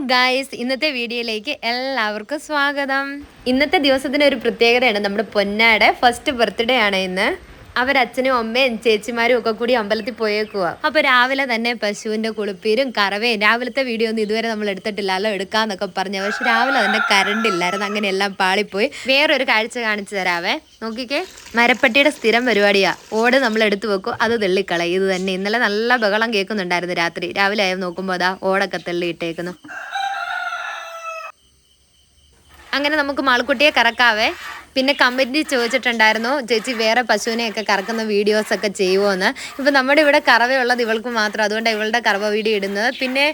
Guys ഇന്നത്തെ വീഡിയോയിലേക്ക് എല്ലാവർക്കും സ്വാഗതം. ഇന്നത്തെ ദിവസത്തിന് ഒരു പ്രത്യേകതയാണ് നമ്മുടെ പൊന്നാടെ. ഫസ്റ്റ് ബർത്ത്ഡേ ആണ് ഇന്ന്. അവരച്ഛനും അമ്മയും ചേച്ചിമാരും ഒക്കെ കൂടി അമ്പലത്തിൽ പോയേക്കുക അപ്പൊ രാവിലെ തന്നെ പശുവിന്റെ കുളിപ്പീരും കറവയും രാവിലത്തെ വീഡിയോ ഒന്നും ഇതുവരെ നമ്മൾ എടുത്തിട്ടില്ലല്ലോ എടുക്കാന്നൊക്കെ പറഞ്ഞു. പക്ഷെ രാവിലെ അതിന്റെ കറണ്ട് ഇല്ലായിരുന്നു അങ്ങനെ എല്ലാം പാളിപ്പോയി. വേറൊരു കാഴ്ച കാണിച്ചു തരാവേ. നോക്കിക്കേ. മരപ്പട്ടിയുടെ സ്ഥിരം പരിപാടിയാ. ഓട് നമ്മൾ എടുത്തു വെക്കും അത് തെള്ളിക്കളയും. ഇത് തന്നെ. ഇന്നലെ നല്ല ബഹളം കേൾക്കുന്നുണ്ടായിരുന്നു രാത്രി. രാവിലെ ആയി നോക്കുമ്പോൾ അതാ ഓടൊക്കെ തെള്ളിയിട്ടേക്കുന്നു. അങ്ങനെ നമുക്ക് മാളക്കുട്ടിയെ കറക്കാവേ. പിന്നെ കമ്പനി ചോദിച്ചിട്ടുണ്ടായിരുന്നു ചേച്ചി വേറെ പശുവിനെയൊക്കെ കറക്കുന്ന വീഡിയോസൊക്കെ ചെയ്യുമോ എന്ന് ഇപ്പം നമ്മുടെ ഇവിടെ കറവയുള്ളത് ഇവൾക്ക് മാത്രം അതുകൊണ്ട് ഇവളുടെ കറവ വീഡിയോ ഇടുന്നത്. പിന്നെ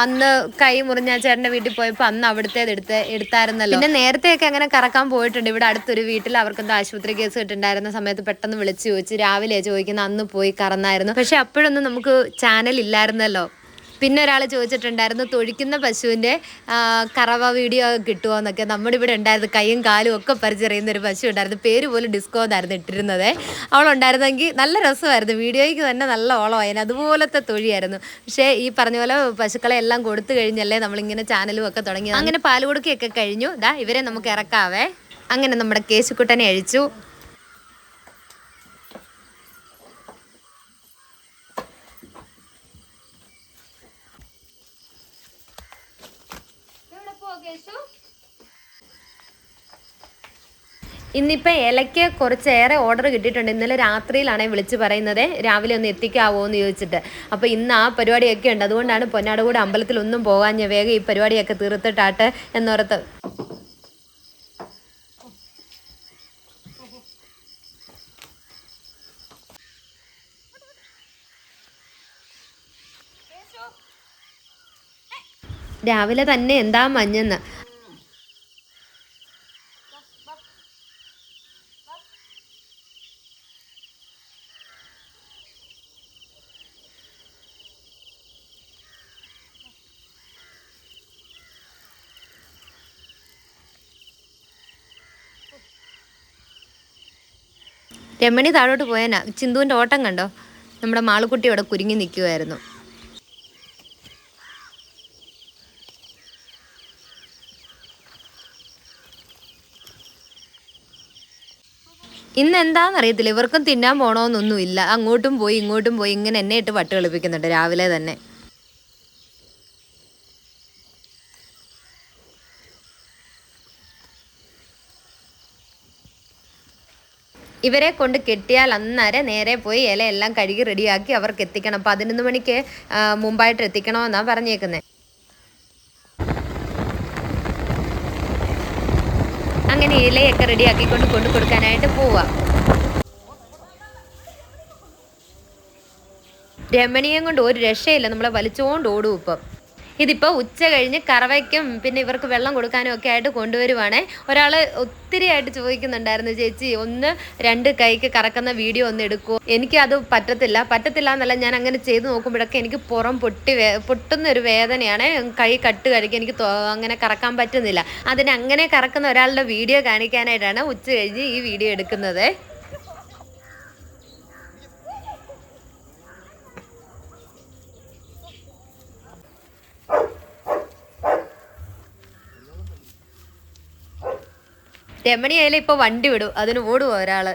അന്ന് കൈ മുറിഞ്ഞ ചേട്ടന്റെ വീട്ടിൽ പോയപ്പോൾ അന്ന് അവിടുത്തേത് എടുത്ത് എടുത്തായിരുന്നല്ലോ. പിന്നെ നേരത്തെയൊക്കെ അങ്ങനെ കറക്കാൻ പോയിട്ടുണ്ട്. ഇവിടെ അടുത്തൊരു വീട്ടിൽ അവർക്കെന്തോ ആശുപത്രി കേസ് കിട്ടുണ്ടായിരുന്ന സമയത്ത് പെട്ടെന്ന് വിളിച്ച് ചോദിച്ച് രാവിലെ ചോദിക്കുന്ന അന്ന് പോയി കറന്നായിരുന്നു. പക്ഷെ അപ്പോഴൊന്നും നമുക്ക് ചാനൽ ഇല്ലായിരുന്നല്ലോ. പിന്നെ ഒരാൾ ചോദിച്ചിട്ടുണ്ടായിരുന്നു തൊഴിക്കുന്ന പശുവിന്റെ കറവ വീഡിയോ കിട്ടുമോ എന്നൊക്കെ? നമ്മുടെ ഇവിടെ ഉണ്ടായിരുന്നു കൈയും കാലും ഒക്കെ പരിചറിയുന്ന ഒരു പശു ഉണ്ടായിരുന്നു. പേര് പോലും ഡിസ്കോ എന്നായിരുന്നു ഇട്ടിരുന്നത്. അവളുണ്ടായിരുന്നെങ്കിൽ നല്ല രസമായിരുന്നു. വീഡിയോയ്ക്ക് തന്നെ നല്ല ഓളമായിരുന്നു. അതുപോലത്തെ തൊഴിയായിരുന്നു. പക്ഷേ ഈ പറഞ്ഞ പോലെ പശുക്കളെ എല്ലാം കൊടുത്തു കഴിഞ്ഞല്ലേ നമ്മളിങ്ങനെ ചാനലും ഒക്കെ തുടങ്ങി അങ്ങനെ പാൽ കൊടുക്കുകയൊക്കെ കഴിഞ്ഞു. ദാ ഇവരെ നമുക്ക് ഇറക്കാവേ. അങ്ങനെ നമ്മുടെ കേശുക്കുട്ടനെ അഴിച്ചു. ഇന്നിപ്പോൾ ഇലയ്ക്ക് കുറച്ചേറെ ഓർഡർ കിട്ടിയിട്ടുണ്ട്. ഇന്നലെ രാത്രിയിലാണ് വിളിച്ച് പറയുന്നത്. രാവിലെ ഒന്ന് എത്തിക്കാവോ എന്ന് ചോദിച്ചിട്ട്. അപ്പോൾ ഇന്ന് ആ പരിപാടിയൊക്കെ ഉണ്ട്. അതുകൊണ്ടാണ് പൊന്നാട് കൂടെ അമ്പലത്തിൽ ഒന്നും പോകാഞ്ഞ വേഗം ഈ പരിപാടിയൊക്കെ തീർത്തിട്ടാട്ട് എന്നോർത്ത് രാവിലെ തന്നെ എന്താ മഞ്ഞെന്ന്. രമണി താഴോട്ട് പോയാനാ. ചിന്തുവിന്റെ ഓട്ടം കണ്ടോ? നമ്മുടെ മാളുക്കുട്ടി അവിടെ കുരുങ്ങി നിൽക്കുമായിരുന്നു ഇന്ന് എന്താണെന്ന് അറിയത്തില്ല ഇവർക്കും തിന്നാൻ പോണോന്നൊന്നുമില്ല. അങ്ങോട്ടും പോയി ഇങ്ങോട്ടും പോയി ഇങ്ങനെ എന്നെ ഇട്ട് വട്ട് കളിപ്പിക്കുന്നുണ്ട് രാവിലെ തന്നെ. ഇവരെ കൊണ്ട് കെട്ടിയാൽ അന്നേരം നേരെ പോയി ഇലയെല്ലാം കഴുകി റെഡിയാക്കി അവർക്ക് എത്തിക്കണം. പതിനൊന്ന് മണിക്ക് മുമ്പായിട്ട് എത്തിക്കണമെന്നാണ് പറഞ്ഞേക്കുന്നത് അങ്ങനെ ഇലയൊക്കെ റെഡിയാക്കിക്കൊണ്ട് കൊണ്ട് കൊടുക്കാനായിട്ട് പോവാം. രമണീയം കൊണ്ട് ഒരു രക്ഷയില്ല. നമ്മളെ വലിച്ചുകൊണ്ട് ഓടും ഇപ്പം. ഇതിപ്പോൾ ഉച്ച കഴിഞ്ഞ് കറവയ്ക്കും പിന്നെ ഇവർക്ക് വെള്ളം കൊടുക്കാനും ഒക്കെ ആയിട്ട് കൊണ്ടുവരുവാണേ. ഒരാൾ ഒത്തിരി ആയിട്ട് ചോദിക്കുന്നുണ്ടായിരുന്നു ചേച്ചി ഒന്ന് രണ്ട് കൈക്ക് കറക്കുന്ന വീഡിയോ ഒന്ന് എടുക്കുമോ എനിക്ക് അത് പറ്റത്തില്ല. പറ്റത്തില്ല എന്നല്ല ഞാൻ അങ്ങനെ ചെയ്ത് നോക്കുമ്പോഴൊക്കെ എനിക്ക് പുറം പൊട്ടി പൊട്ടുന്ന ഒരു വേദനയാണ്. കൈ കട്ട് കഴിക്കും എനിക്ക് അങ്ങനെ കറക്കാൻ പറ്റുന്നില്ല. അതിന് അങ്ങനെ കറക്കുന്ന ഒരാളുടെ വീഡിയോ കാണിക്കാനായിട്ടാണ് ഉച്ച കഴിഞ്ഞ് ഈ വീഡിയോ എടുക്കുന്നത്. രമണി ആയാലും ഇപ്പൊ വണ്ടി വിടും. അതിന് ഓടുവോ ഒരാൾ?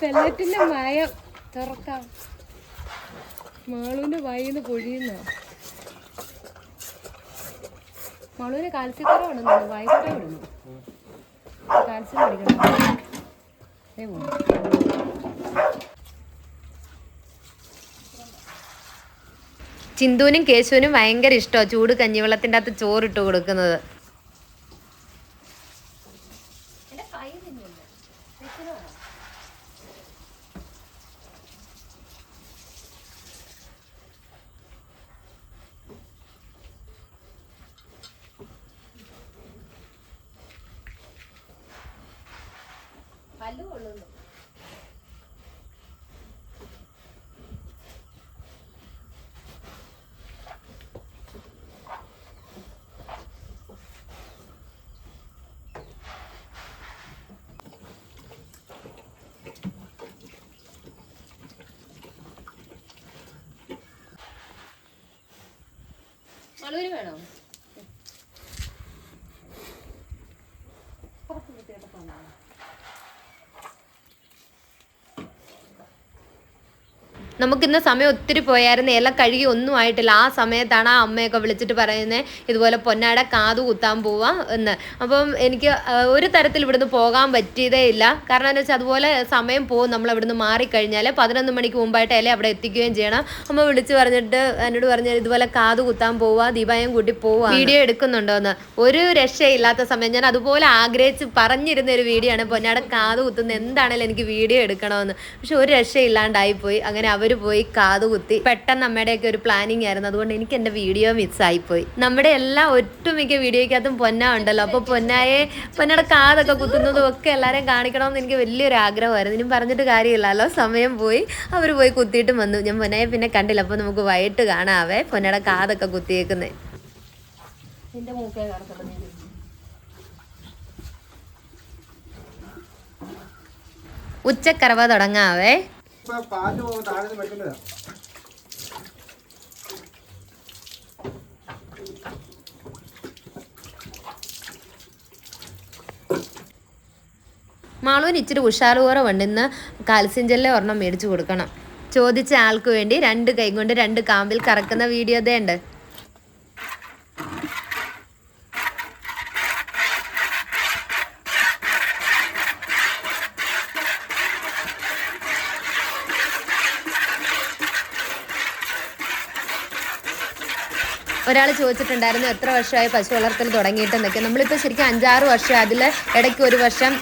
പെല്ലറ്റിന്റെ മയം തുറക്കാം. മാളൂന്റെ വായിന്ന് പൊഴിയുന്ന മാളുവിന് കുറവാണ് വയസ്സായി വിടുന്നു കാൽസ്യം പഠിക്കണം. ചിന്തുവിനും കേശുവിനും ഭയങ്കര ഇഷ്ടമാണ് ചൂട് കഞ്ഞിവെള്ളത്തിന്റെ അകത്ത് ചോറിട്ട് കൊടുക്കുന്നത്. കാലു കൊള്ളുന്നു. വേണോ? കുറച്ച് കുട്ടിയൊക്കെ നമുക്കിന്ന് സമയം ഒത്തിരി പോയായിരുന്നു. എല്ലാം കഴുകി ഒന്നും ആയിട്ടില്ല. ആ സമയത്താണ് ആ അമ്മയൊക്കെ വിളിച്ചിട്ട് പറയുന്നത് ഇതുപോലെ പൊന്നാട കാതു കുത്താൻ പോവാ എന്ന്. അപ്പം എനിക്ക് ഒരു തരത്തിൽ ഇവിടുന്ന് പോകാൻ പറ്റിയതേ ഇല്ല. കാരണം എന്താ വെച്ചാൽ അതുപോലെ സമയം പോകും. നമ്മൾ ഇവിടുന്ന് മാറിക്കഴിഞ്ഞാൽ പതിനൊന്ന് മണിക്ക് മുമ്പായിട്ട് ഇല അവിടെ എത്തിക്കുകയും ചെയ്യണം. അമ്മ വിളിച്ച് പറഞ്ഞിട്ട് എന്നോട് പറഞ്ഞു ഇതുപോലെ കാതു കുത്താൻ പോവാ ദീപായം കൂട്ടി പോവാ വീഡിയോ എടുക്കുന്നുണ്ടോ എന്ന് ഒരു രക്ഷയില്ലാത്ത സമയം. ഞാൻ അതുപോലെ ആഗ്രഹിച്ച് പറഞ്ഞിരുന്ന ഒരു വീഡിയോ ആണ് പൊന്നാട കാതു കുത്തുന്ന എന്താണേലും എനിക്ക് വീഡിയോ എടുക്കണമെന്ന്. പക്ഷെ ഒരു രക്ഷയില്ലാണ്ടായി പോയി അങ്ങനെ അവർ പോയി കാതുകുത്തി പെട്ടെന്ന് അമ്മയുടെയൊക്കെ ഒരു പ്ലാനിങ് ആയിരുന്നു. അതുകൊണ്ട് എനിക്ക് എന്റെ വീഡിയോ മിസ്സായി പോയി നമ്മുടെ എല്ലാ ഒട്ടുമിക്ക വീഡിയോയ്ക്കകത്തും പൊന്ന ഉണ്ടല്ലോ. അപ്പോൾ പൊന്നായെ പൊന്നയുടെ കാതൊക്കെ കുത്തുന്നതും ഒക്കെ എല്ലാവരെയും കാണിക്കണമെന്ന് എനിക്ക് വലിയൊരു ആഗ്രഹമായിരുന്നു. ഇനി പറഞ്ഞിട്ട് കാര്യമില്ലല്ലോ സമയം പോയി. അവർ പോയി കുത്തിയിട്ട് വന്നു. ഞാൻ പൊന്നായെ പിന്നെ കണ്ടില്ല. അപ്പോൾ നമുക്ക് വൈകിട്ട് കാണാവേ പൊന്നയുടെ കാതൊക്കെ കുത്തിയേക്കുന്നേ. നിന്റെ മൂക്കേ ഉച്ചക്കറവ തുടങ്ങാവേ. ഇപ്പൊ പാൽ പോകും താഴെ മേടിക്കേണ്ടതാ മാളൂന് ഇച്ചിരി ഉഷാറ് കുറവുണ്ട് ഇന്ന് കാൽസ്യം ഒരെണ്ണം മേടിച്ചു കൊടുക്കണം. ചോദിച്ച ആൾക്ക് വേണ്ടി രണ്ട് കൈ കൊണ്ട് രണ്ട് കാമ്പിൽ കറക്കുന്ന വീഡിയോ ഉണ്ട്. ഒരാൾ ചോദിച്ചിട്ടുണ്ടായിരുന്നു എത്ര വർഷമായി പശു വളർത്തൽ തുടങ്ങിയിട്ടെന്നൊക്കെ. നമ്മളിപ്പോൾ ശരിക്കും അഞ്ചാറ് വർഷം അതിൽ ഇടയ്ക്ക് ഒരു വർഷം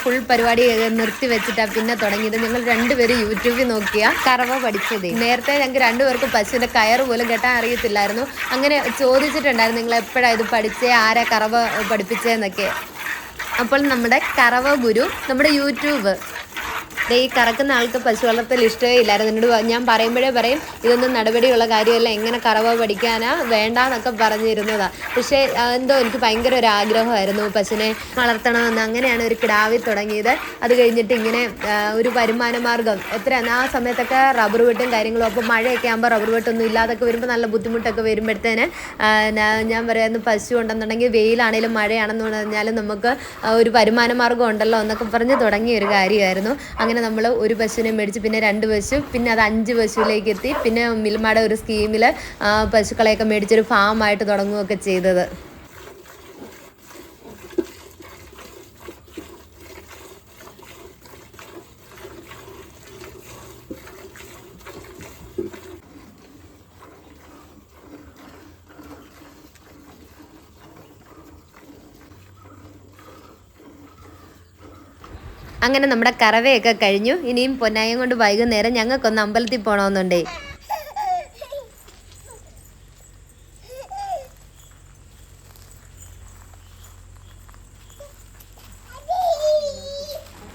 ഫുൾ പരിപാടി നിർത്തി വെച്ചിട്ടാണ് പിന്നെ തുടങ്ങിയത്. ഞങ്ങൾ രണ്ടുപേരും യൂട്യൂബിൽ നോക്കിയ കറവ പഠിച്ചത്. നേരത്തെ ഞങ്ങൾക്ക് രണ്ടുപേർക്കും പശുവിന്റെ കയറ് പോലും കെട്ടാൻ അറിയത്തില്ലായിരുന്നു. അങ്ങനെ ചോദിച്ചിട്ടുണ്ടായിരുന്നു നിങ്ങൾ എപ്പോഴാണ് ഇത് പഠിച്ചേ? ആരാ കറവ പഠിപ്പിച്ചതെന്നൊക്കെ അപ്പോൾ നമ്മുടെ കറവ ഗുരു നമ്മുടെ യൂട്യൂബ് ഈ കറക്കുന്ന ആൾക്ക് പശു വളർത്തൽ ഇഷ്ടമേ ഇല്ലായിരുന്നു. എന്നോട് ഞാൻ പറയുമ്പോഴേ പറയും ഇതൊന്നും നടപടിയുള്ള കാര്യമല്ല. എങ്ങനെ കറവ പഠിക്കാനാ വേണ്ടാന്നൊക്കെ പറഞ്ഞിരുന്നതാ. പക്ഷേ എന്തോ എനിക്ക് ഭയങ്കര ഒരു ആഗ്രഹമായിരുന്നു പശുവിനെ വളർത്തണമെന്ന്. അങ്ങനെയാണ് ഒരു കിടാവി തുടങ്ങിയത്. അത് കഴിഞ്ഞിട്ട് ഇങ്ങനെ ഒരു വരുമാന മാർഗം. എത്ര ആ സമയത്തൊക്കെ റബ്ബർ വെട്ടും കാര്യങ്ങളും. അപ്പോൾ മഴയൊക്കെ ആകുമ്പോൾ റബ്ബർ വെട്ടൊന്നും ഇല്ലാതൊക്കെ വരുമ്പോൾ നല്ല ബുദ്ധിമുട്ടൊക്കെ വരുമ്പോഴത്തേന് ഞാൻ പറയുന്നു പശു ഉണ്ടെന്നുണ്ടെങ്കിൽ വെയിലാണെങ്കിലും മഴയാണെന്ന് പറഞ്ഞാലും നമുക്ക് ഒരു വരുമാന മാർഗം ഉണ്ടല്ലോ എന്നൊക്കെ പറഞ്ഞ് തുടങ്ങിയ ഒരു കാര്യമായിരുന്നു. അങ്ങനെ നമ്മൾ ഒരു പശുവിനെ മേടിച്ച് പിന്നെ രണ്ട് പശു പിന്നെ അത് അഞ്ച് പശുവിലേക്ക് എത്തി. പിന്നെ മിൽമയുടെ ഒരു സ്കീമിൽ പശുക്കളെയൊക്കെ മേടിച്ചൊരു ഫാമായിട്ട് തുടങ്ങുകയൊക്കെ ചെയ്തത്. അങ്ങനെ നമ്മുടെ കറവയൊക്കെ കഴിഞ്ഞു. ഇനിയും പൊന്നായം കൊണ്ട് വൈകുന്നേരം ഞങ്ങൾക്കൊന്ന് അമ്പലത്തിൽ പോകണമെന്നുണ്ടേ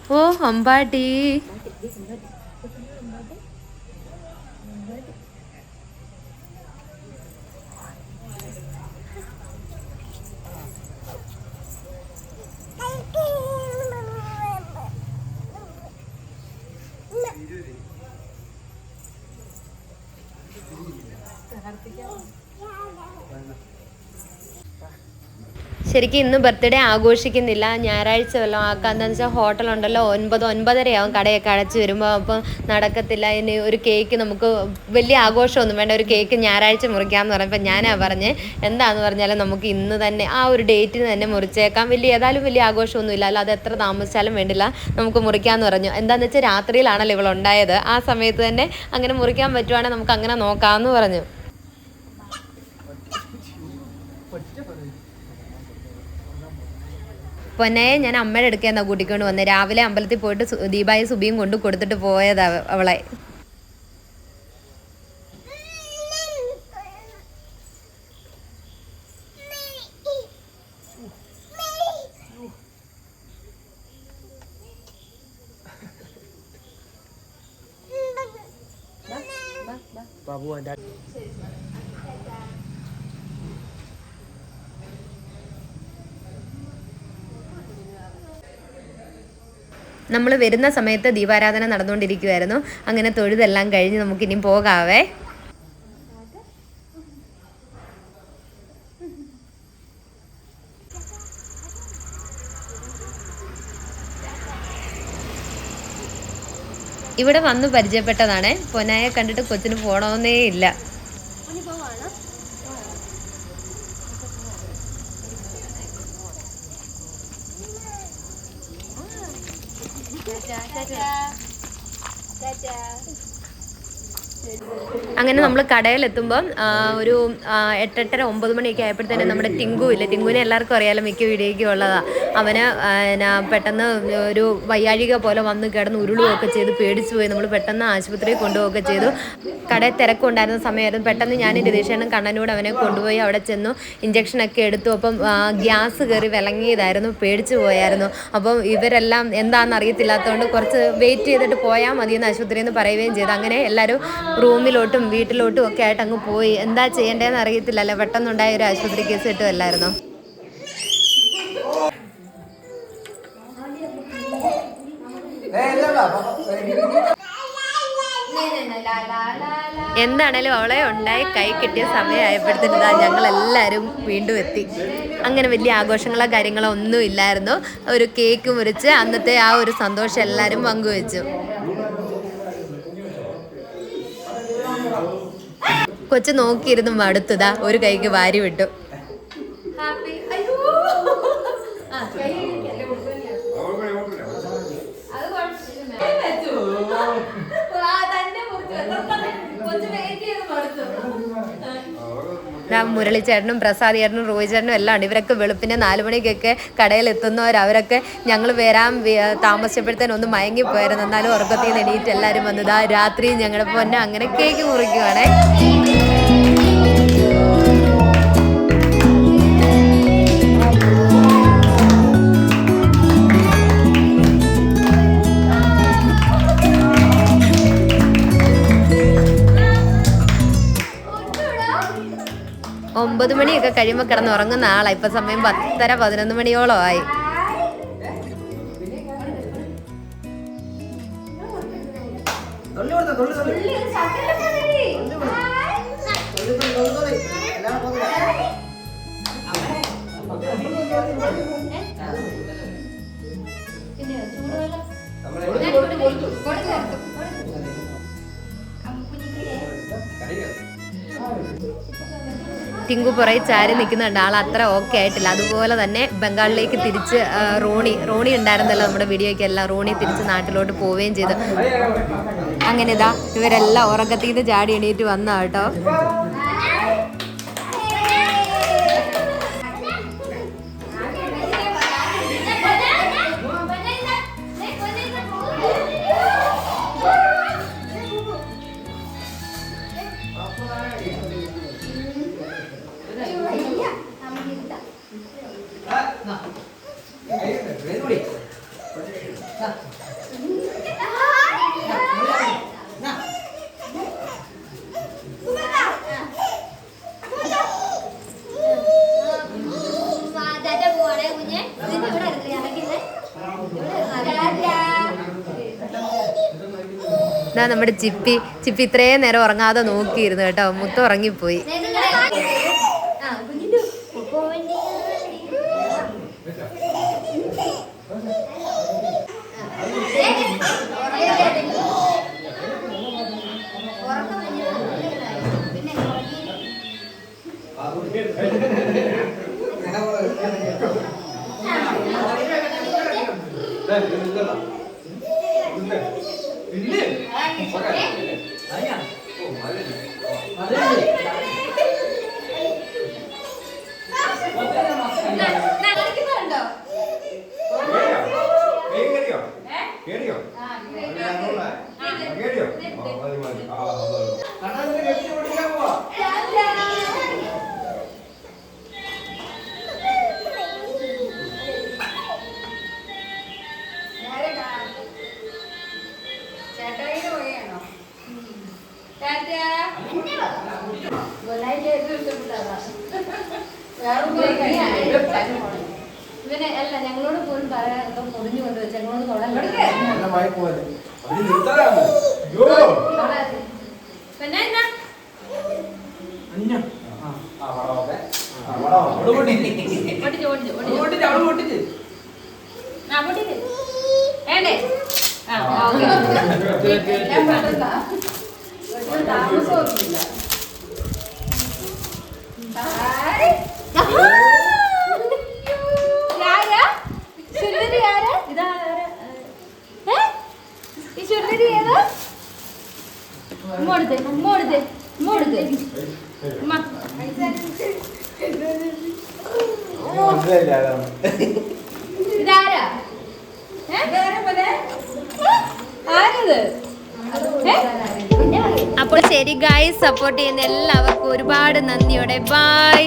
ഓ അമ്പാട്ടി പ്രാർത്ഥിക്കാം ശരിക്കും ഇന്ന് ബർത്ത്ഡേ ആഘോഷിക്കുന്നില്ല. ഞായറാഴ്ച വല്ലതും ആക്കാന്ന് വെച്ചാൽ ഹോട്ടലുണ്ടല്ലോ ഒൻപത് ഒൻപതരയാവും കടയൊക്കെ അടച്ചു വരുമ്പോൾ അപ്പം നടക്കത്തില്ല. ഇനി ഒരു കേക്ക് നമുക്ക് വലിയ ആഘോഷമൊന്നും വേണ്ട. ഒരു കേക്ക് ഞായറാഴ്ച മുറിക്കാമെന്ന് പറഞ്ഞപ്പോൾ ഞാനാ പറഞ്ഞ് എന്താന്ന് പറഞ്ഞാലും നമുക്ക് ഇന്ന് തന്നെ ആ ഒരു ഡേറ്റിന് തന്നെ മുറിച്ചേക്കാം. വലിയ ഏതായാലും വലിയ ആഘോഷമൊന്നും ഇല്ല. അല്ല എത്ര താമസിച്ചാലും വേണ്ടില്ല. നമുക്ക് മുറിക്കാമെന്ന് പറഞ്ഞു. എന്താണെന്ന് വെച്ചാൽ രാത്രിയിലാണല്ലോ ഇവളുണ്ടായത് ആ സമയത്ത് തന്നെ അങ്ങനെ മുറിക്കാൻ പറ്റുവാണെങ്കിൽ നമുക്ക് അങ്ങനെ നോക്കാമെന്ന് പറഞ്ഞു. പൊന്നയെ ഞാൻ അമ്മയുടെ അടുക്കേന്നാ കൂട്ടിക്കൊണ്ട് വന്നത് രാവിലെ അമ്പലത്തിൽ പോയിട്ട് ദീപായി സുബിയും കൊണ്ട് കൊടുത്തിട്ട് പോയതാ അവളെ. ബാബു എന്റെ നമ്മൾ വരുന്ന സമയത്ത് ദീപാരാധന നടന്നുകൊണ്ടിരിക്കുമായിരുന്നു അങ്ങനെ തൊഴുതെല്ലാം കഴിഞ്ഞ് നമുക്കിനി പോകാവേ. ഇവിടെ വന്നു പരിചയപ്പെട്ടതാണ്. പൊന്നായെ കണ്ടിട്ട് കൊച്ചിന് പോണമെന്നേ ഇല്ല. അങ്ങനെ നമ്മൾ കടയിലെത്തുമ്പം ഒരു എട്ടെട്ടര ഒമ്പത് മണിയൊക്കെ ആയപ്പോഴത്തേനും നമ്മുടെ ടിങ്കു ഇല്ലേ? ടിങ്കുവിനെ എല്ലാവർക്കും അറിയാലോ മിക്ക വീഡിയോയ്ക്കും ഉള്ളതാ. അവന് എന്നാ പെട്ടെന്ന് ഒരു വയ്യാഴിക പോലെ വന്ന് കിടന്ന് ഉരുളുകയൊക്കെ ചെയ്ത് പേടിച്ചു പോയി. നമ്മൾ പെട്ടെന്ന് ആശുപത്രിയിൽ കൊണ്ടുപോവുകയൊക്കെ ചെയ്തു. കടയിൽ തിരക്കുണ്ടായിരുന്ന സമയമായിരുന്നു. പെട്ടെന്ന് ഞാൻ രതീഷേണൻ കണ്ണനോട് അവനെ കൊണ്ടുപോയി അവിടെ ചെന്നു. ഇഞ്ചക്ഷനൊക്കെ എടുത്തു. അപ്പം ഗ്യാസ് കയറി വിളങ്ങിയതായിരുന്നു പേടിച്ചു പോയായിരുന്നു. അപ്പം ഇവരെല്ലാം എന്താണെന്ന് അറിയത്തില്ലാത്തതുകൊണ്ട് കുറച്ച് വെയിറ്റ് ചെയ്തിട്ട് പോയാൽ മതിയെന്ന് ആശുപത്രിയിൽ നിന്ന് പറയുകയും ചെയ്തു. അങ്ങനെ എല്ലാവരും റൂമിലോട്ടും വീട്ടിലോട്ടും ഒക്കെ ആയിട്ട് അങ്ങ് പോയി. എന്താ ചെയ്യേണ്ടതെന്ന് അറിയത്തില്ലല്ലോ. പെട്ടെന്നുണ്ടായ ഒരു ആശുപത്രി കേസ് കിട്ടുമല്ലായിരുന്നു എന്താണേലും അവളെ ഉണ്ടായി കൈ കിട്ടിയ സമയമായപ്പോഴത്തേനും ഇതാ ഞങ്ങൾ എല്ലാവരും വീണ്ടും എത്തി. അങ്ങനെ വലിയ ആഘോഷങ്ങളോ കാര്യങ്ങളോ ഒന്നും ഇല്ലായിരുന്നു. ഒരു കേക്ക് മുറിച്ച് അന്നത്തെ ആ ഒരു സന്തോഷം എല്ലാവരും പങ്കുവെച്ചു. കൊച്ചു നോക്കിയിരുന്നു മടുത്തതാ. ഒരു കൈക്ക് വാരി വിട്ടു. ദാ മുരളിച്ചേട്ടനും പ്രസാദ് ചേട്ടനും റോയി ചേട്ടനും എല്ലാം ഉണ്ട്. ഇവരൊക്കെ വെളുപ്പിനെ നാല് മണിക്കൊക്കെ കടയിൽ എത്തുന്നവർ അവരൊക്കെ ഞങ്ങൾ വരാൻ താമസിച്ചപ്പോഴത്തേനും ഒന്ന് മയങ്ങിപ്പോയായിരുന്നു എന്നാലും ഉറക്കത്തിൽ നിന്ന് എണീറ്റ് എല്ലാവരും വന്നത് ആ രാത്രി ഞങ്ങളുടെ പൊന്നെ അങ്ങനെ കേക്ക് മുറിക്കുവാണേ. ഒമ്പത് മണിയൊക്കെ കഴിയുമ്പോൾ കിടന്ന് ഉറങ്ങുന്ന ആളാണ് ഇപ്പം സമയം പത്തര പതിനൊന്ന് മണിയോളം ആയി. ടിങ്കു പുറകെ ചാരി നിൽക്കുന്നുണ്ട്. ആൾ അത്ര ഓക്കെ ആയിട്ടില്ല. അതുപോലെ തന്നെ ബംഗാളിലേക്ക് തിരിച്ച് റോണി റോണി ഉണ്ടായിരുന്നല്ലോ നമ്മുടെ വീഡിയോയ്ക്ക് എല്ലാം. റോണി തിരിച്ച് നാട്ടിലോട്ട് പോവുകയും ചെയ്തു. അങ്ങനെ ഇതാ ഇവരെല്ലാം ഉറക്കത്തിൽ നിന്ന് ചാടി എണീറ്റ് വന്ന നമ്മുടെ ചിപ്പി ചിപ്പി ഇത്രയും നേരം ഉറങ്ങാതെ നോക്കിയിരുന്നു കേട്ടോ. മുത്ത ഉറങ്ങിപ്പോയി. ആ ഓക്കെ. എല്ലാം പെട്ടെന്നാ. ഒരു താമസമൊന്നുമില്ല. ഹായ്. ഇതാരാ? സുന്ദരി ആരാ? ഇതാരാ? ഏ? ഈ സുന്ദരി ഏതാ? ഉമ്മ. മനസ്സിലായില്ല ആരാണ്. ഇതാരാ? ആരത്? അപ്പോൾ ശരി ഗായ്സ് സപ്പോർട്ട് ചെയ്യുന്ന എല്ലാവർക്കും ഒരുപാട് നന്ദിയോടെ ബൈ